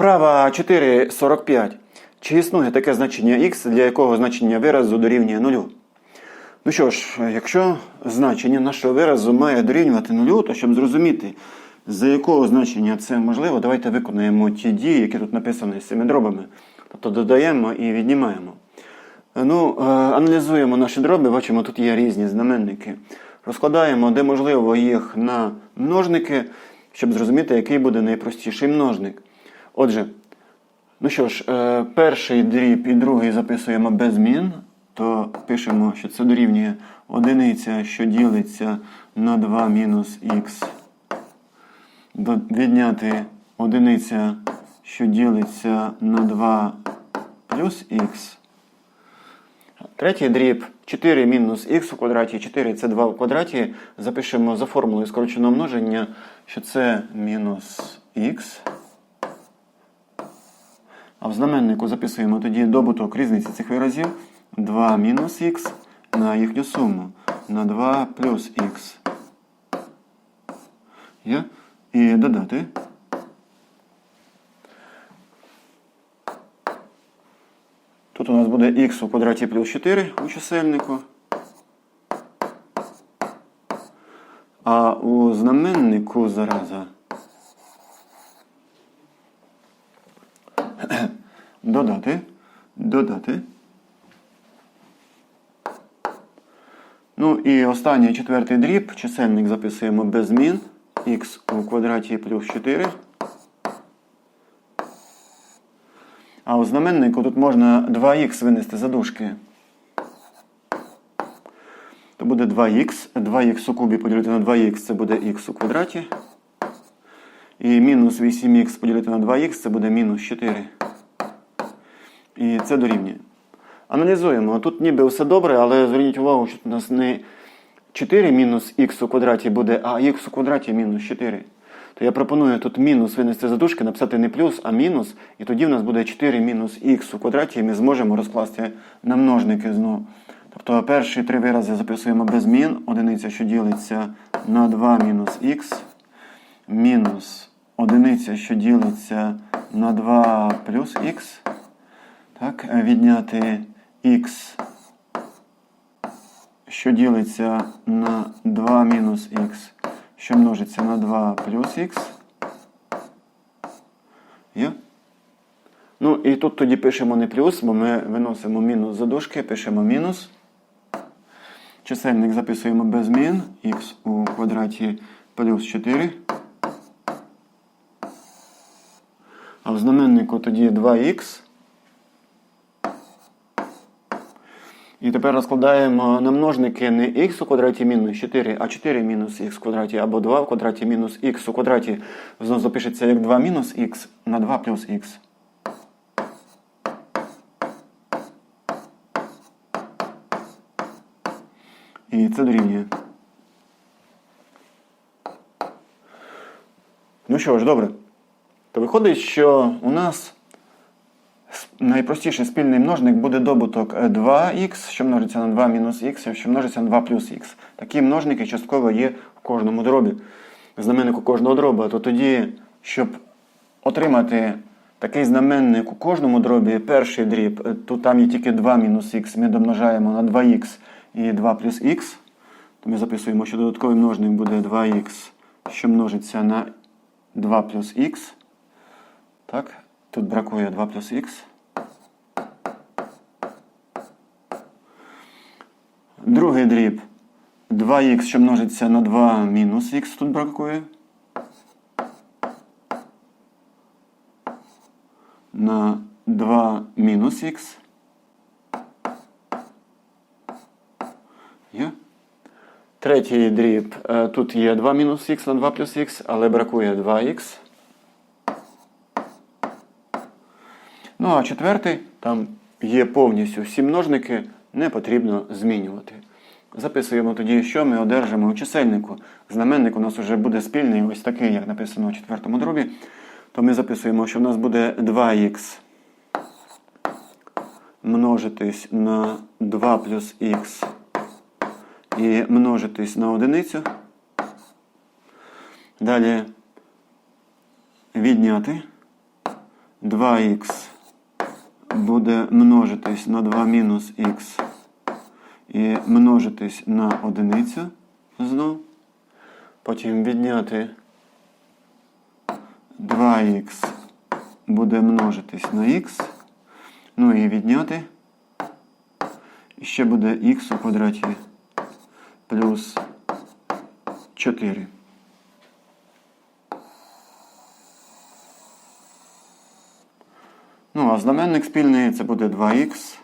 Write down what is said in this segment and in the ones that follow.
Вправа 4.45. Чи існує таке значення x, для якого значення виразу дорівнює нулю? Ну що ж, якщо значення нашого виразу має дорівнювати нулю, то щоб зрозуміти, за якого значення це можливо, давайте виконаємо ті дії, які тут написані з цими дробами. Тобто додаємо і віднімаємо. Ну, е, аналізуємо наші дроби, бачимо, тут є різні знаменники. Розкладаємо, де можливо, їх на множники, щоб зрозуміти, який буде найпростіший множник. Отже, ну що ж, е, перший дріб і другий записуємо без змін, то пишемо, що це дорівнює одиниця, що ділиться на 2 мінус х. Відняти одиниця, що ділиться на 2 плюс х. Третій дріб 4 мінус х у квадраті, 4 це 2 в квадраті. Запишемо за формулою скороченого множення, що це мінус х. А в знаменнику записуємо тоді добуток різниці цих виразів 2 мінус х на їхню суму на 2 плюс х. І додати. Тут у нас буде х у квадраті плюс 4 у чисельнику. А у знаменнику зараза додати, додати. Ну і останній четвертий дріб. Чисельник записуємо без змін. х у квадраті плюс 4. А у знаменнику тут можна 2х винести за дужки. То буде 2х. 2х у кубі поділити на 2х це буде х у квадраті. І мінус 8х поділити на 2х це буде мінус 4. І це дорівнює. Аналізуємо. Тут ніби все добре, але зверніть увагу, що у нас не 4 мінус х у квадраті буде, а х у квадраті мінус 4. То я пропоную тут мінус винести за дужки, написати не плюс, а мінус. І тоді в нас буде 4 мінус х у квадраті, і ми зможемо розкласти на множники знову. Тобто перші три вирази записуємо без змін. Одиниця, що ділиться на 2 мінус х, мінус одиниця, що ділиться на 2 плюс х. Так, відняти х, що ділиться на 2 мінус х, що множиться на 2 плюс х. Ну і тут тоді пишемо не плюс, бо ми виносимо мінус за дужки, пишемо мінус. Чисельник записуємо без змін. х у квадраті плюс 4. А в знаменнику тоді 2х. І тепер розкладаємо на множники не х у квадраті мінус 4, а 4 мінус х в квадраті, або 2 в квадраті мінус х у квадраті. Знову запишеться як 2 мінус х на 2 плюс х. І це дорівнює. Ну що ж, добре. То виходить, що у нас найпростіший спільний множник буде добуток 2х, що множиться на 2 мінус х, що множиться на 2 плюс х. Такі множники частково є в кожному дробі. Знаменнику кожного дроба. То тоді, щоб отримати такий знаменник у кожному дробі, перший дріб, тут там є тільки 2 мінус х, ми домножаємо на 2х і 2 плюс х. То ми записуємо, що додатковий множник буде 2х, що множиться на 2 плюс х. Так, тут бракує 2 плюс х. Другий дріб 2х, що множиться на 2 мінус х тут бракує. На 2 мінус х. Третій дріб. е, Тут є 2 мінус х на 2 плюс х, але бракує 2х. Ну, а четвертий, там є повністю всі множники, не потрібно змінювати. Записуємо тоді, що ми одержимо у чисельнику. Знаменник у нас вже буде спільний, ось такий, як написано у четвертому дробі. То ми записуємо, що в нас буде 2х множитись на 2 плюс х і множитись на одиницю. Далі відняти 2х буде множитись на 2 мінус х і множитись на одиницю знов. Потім відняти 2х буде множитись на х. Ну і відняти. І ще буде х у квадраті плюс 4. Ну, а знаменник спільний це буде 2х,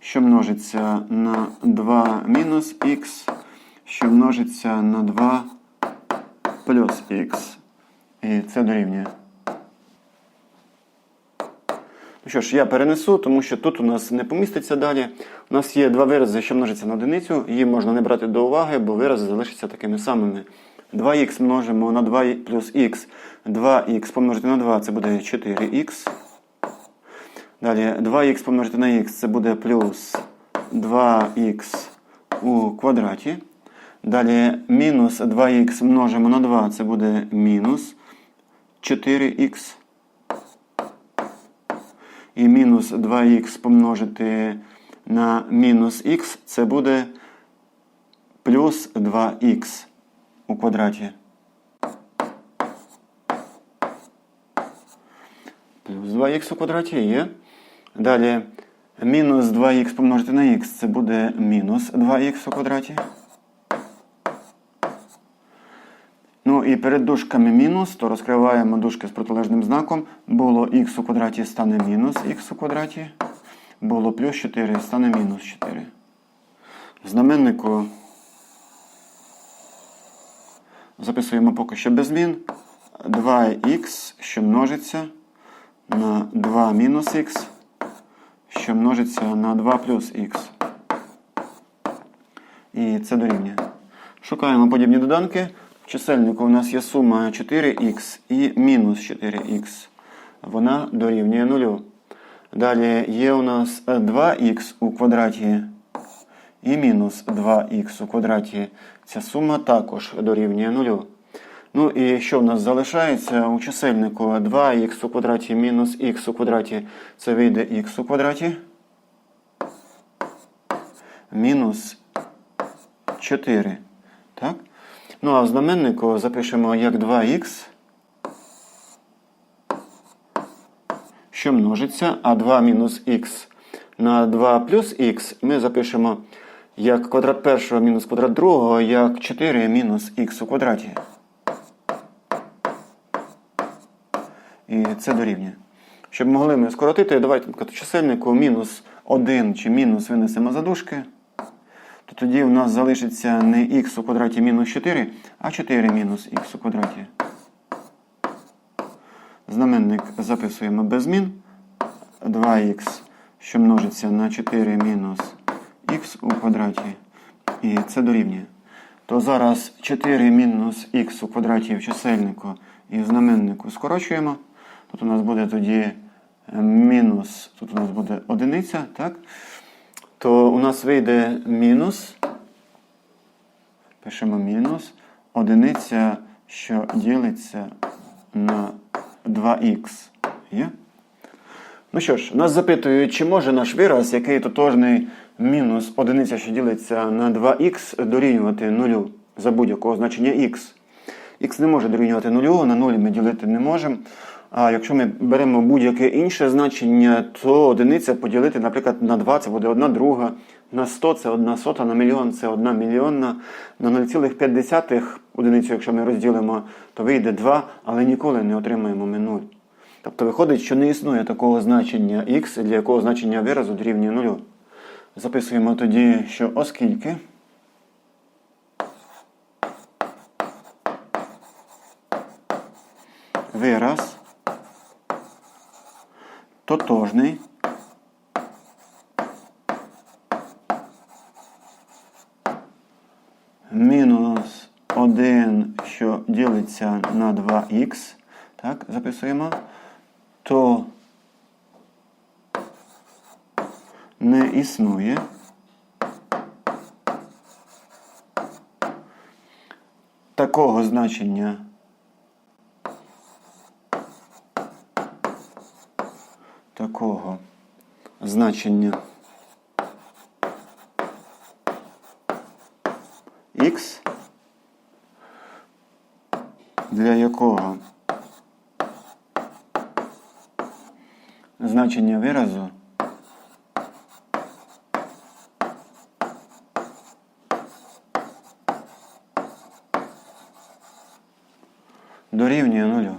що множиться на 2 мінус х, що множиться на 2 плюс х. І це дорівнює. Ну що ж, я перенесу, тому що тут у нас не поміститься далі. У нас є два вирази, що множаться на одиницю. Її можна не брати до уваги, бо вирази залишаться такими самими. 2х множимо на 2 плюс х. 2х помножити на 2 це буде 4х. Далі 2х помножити на х це буде плюс 2х у квадраті. Далі мінус 2х множимо на 2 це буде мінус 4х. І мінус 2х помножити на мінус х це буде плюс 2х у квадраті. Плюс 2х у квадраті є. Далі мінус 2х помножити на х це буде мінус 2х у квадраті. Ну і перед дужками мінус, то розкриваємо дужки з протилежним знаком. Було х у квадраті стане мінус х у квадраті. Було плюс 4 стане мінус 4. В знаменнику записуємо поки що без змін. 2х, що множиться на 2 мінус х, що множиться на 2 плюс х. І це дорівнює. Шукаємо подібні доданки. В чисельнику у нас є сума 4х і мінус 4х. Вона дорівнює 0. Далі є у нас 2х у квадраті і мінус 2х у квадраті. Ця сума також дорівнює 0. Ну і що в нас залишається у чисельнику 2х у квадраті мінус х у квадраті. Це вийде х у квадраті. Мінус 4. Так? Ну, а в знаменнику запишемо як 2х, що множиться, а 2 мінус х на 2 плюс х ми запишемо як квадрат першого мінус квадрат другого, як 4 мінус х у квадраті. І це дорівнює. Щоб могли ми скоротити, давайте наприклад, чисельнику мінус 1 чи мінус винесемо за дужки то тоді у нас залишиться не х у квадраті мінус 4, а 4 мінус х у квадраті. Знаменник записуємо без змін. 2х, що множиться на 4 мінус х у квадраті. І це дорівнює. То зараз 4 мінус х у квадраті в чисельнику і в знаменнику скорочуємо. Тут у нас буде тоді мінус, тут у нас буде одиниця, так? то у нас вийде мінус. Пишемо мінус. Одиниця, що ділиться на 2х. Є? Ну що ж, нас запитують, чи може наш вираз, який тотожний мінус одиниця, що ділиться на 2х, дорівнювати нулю за будь-якого значення х. Х не може дорівнювати нулю, на нулі ми ділити не можемо. А якщо ми беремо будь-яке інше значення, то одиниця поділити, наприклад, на 2 це буде 1 друга, на 100 це 1 сота, на мільйон це 1 мільйонна, на 0,5 одиницю, якщо ми розділимо, то вийде 2, але ніколи не отримаємо ми 0. Тобто виходить, що не існує такого значення х, для якого значення виразу дорівнює 0. Записуємо тоді, що оскільки. Вираз тотожний. Мінус 1, що ділиться на 2х, так, записуємо, то не існує. Такого значення такого значення? Х, для якого? Значення виразу? Дорівнює нулю.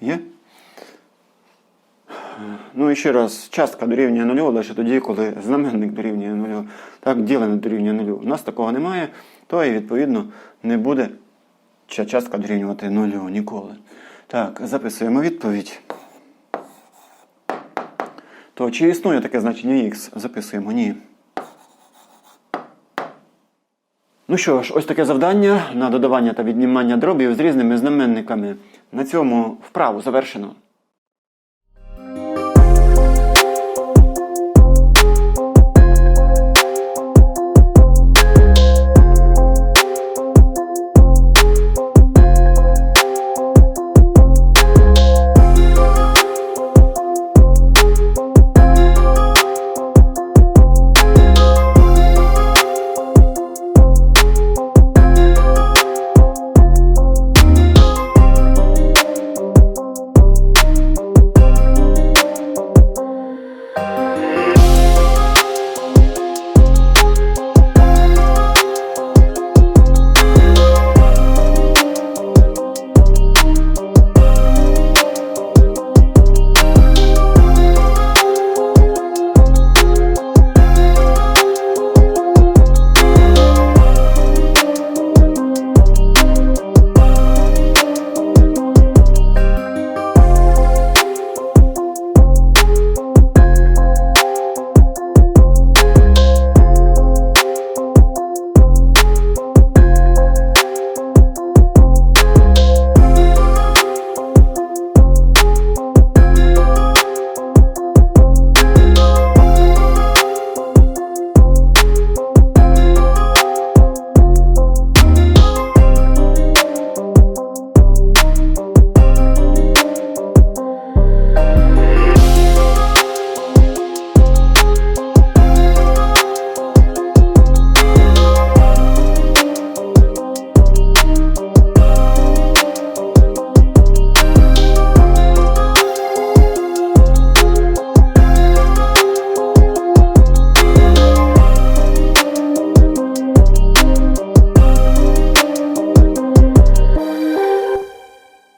Є? Ну і ще раз, частка дорівнює нулю лише тоді, коли знаменник дорівнює нулю. Так, ділене дорівнює нулю. У нас такого немає, то і відповідно не буде ця частка дорівнювати нулю ніколи. Так, записуємо відповідь. То чи існує таке значення х? Записуємо ні. Ну що ж, ось таке завдання на додавання та віднімання дробів з різними знаменниками. На цьому вправу завершено.